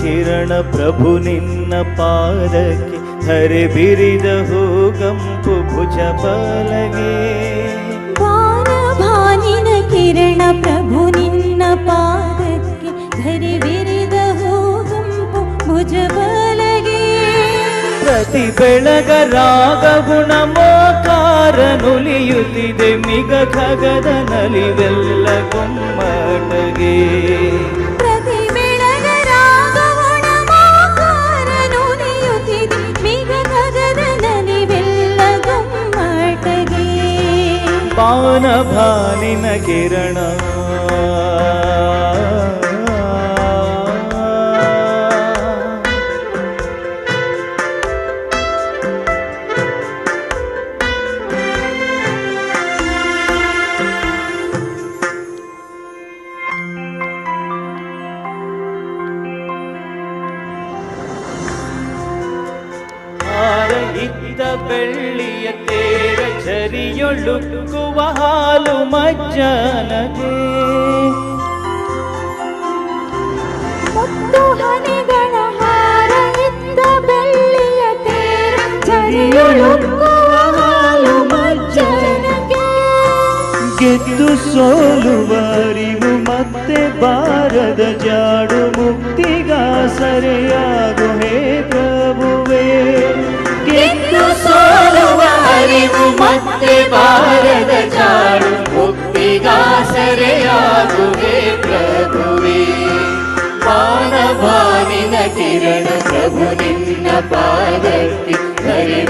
ಕಿರಣ ಪ್ರಭು ನಿನ್ನ ಪಾದಕ್ಕೆ ಹರೆ ಬಿರಿದ ಹೂಗಂಪು ಭುಜ ಬಲಗೆ. ಭಾನಿನ ಕಿರಣ ಪ್ರಭು ನಿನ್ನ ಪಾದಕ್ಕೆ ಹರೆ ಬಿರಿದ ಹೂಗುಂಪು ಭುಜ ಬಲಗೆ. ಪ್ರತಿ ಬೆಳಗ ರಾಗ ಗುಣ ಮೋಕಾರ ನುಲಿಯುತ್ತಿದೆ ಮಿಗ ಖಗದ ನಲಿವೆಲ್ಲ ಗುಮ್ಮಟಗೆ. ಪಾನ ಭಾನಿನ ಕಿರಣ. ಬೆಳ್ಳಿಯ ತೇರ ಝರಿಯೊಳುಕ್ಕುವ ಹಾಲು ಮಜ್ಜನಗೆ. ಮುತ್ತು ಹನಿಗಳ ಬೆಳ್ಳಿಯ ತೇರ ಝರಿಯೊಳುಕ್ಕುವ ಹಾಲು ಮಜ್ಜನಗೆ. ಗೆದ್ದು ಸೋಲುವರಿವು ಮತ್ತೆ ಬಾರದ ಜಾಡು ಹೇ ಪ್ರಭುವೇ शरया गुरे पाणभाविन किरण सभुरि न पादति कयि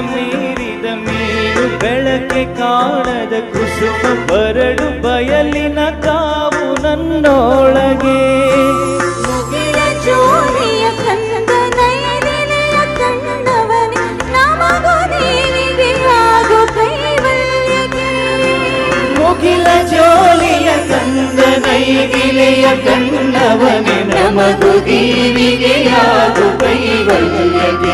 ಮೀರಿದ ಮೀನು ಬೆಳಕೆ ಕಾಣದ ಕುಸುಮ ಬರಡು ಬಯಲಿನ ಕಾವು ನನ್ನೊಳಗೆ. ಮುಗಿಲ ಜೋಲಿಯ ಕಂದ ನೈಗಿಲೆಯ ಕಣ್ಣವನೆ ನಮಗು ದೀವಿಗೆಯಾಗು ಕೈವಲ್ಯಗೆ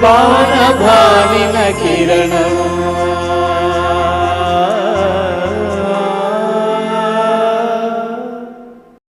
Bona